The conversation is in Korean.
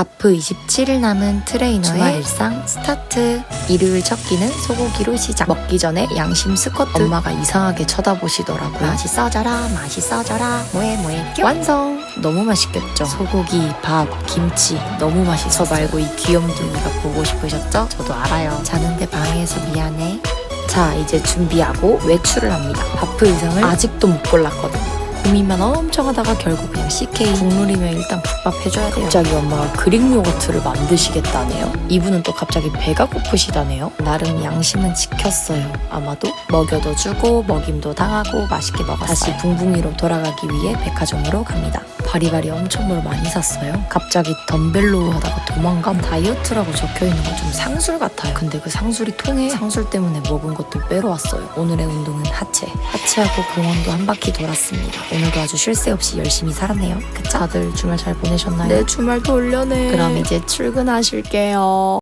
바프 27일 남은 트레이너의 주말 일상 스타트. 일요일 첫 끼는 소고기로 시작. 먹기 전에 양심 스쿼트. 엄마가 이상하게 쳐다보시더라고요. 맛있어져라, 맛있어져라. 뭐해, 뭐해. 뀨. 완성. 너무 맛있겠죠. 소고기, 밥, 김치 너무 맛있어. 저 말고 이 귀염둥이가 보고 싶으셨죠? 저도 알아요. 자는데 방해해서 미안해. 자, 이제 준비하고 외출을 합니다. 바프 의상을 아직도 못 골랐거든요. 고민만 엄청 하다가 결국 그냥 CK 국룰이면 일단 국밥 해줘야 돼요. 갑자기 엄마가 그릭 요거트를 만드시겠다네요. 이분은 또 갑자기 배가 고프시다네요. 나름 양심은 지켰어요. 아마도 먹여도 주고 먹임도 당하고 맛있게 먹었어요. 다시 붕붕이로 돌아가기 위해 백화점으로 갑니다. 바리바리 엄청 뭘 많이 샀어요. 갑자기 덤벨로 하다가 도망감 다이어트라고 적혀 있는 건 좀 상술 같아요. 근데 그 상술이 통해 상술 때문에 먹은 것들 빼러 왔어요. 오늘의 운동은 하체. 하체하고 공원도 한 바퀴 돌았습니다. 오늘도 아주 쉴 새 없이 열심히 살았네요. 그쵸? 다들 주말 잘 보내셨나요? 네, 주말 돌려내. 그럼 이제 출근하실게요.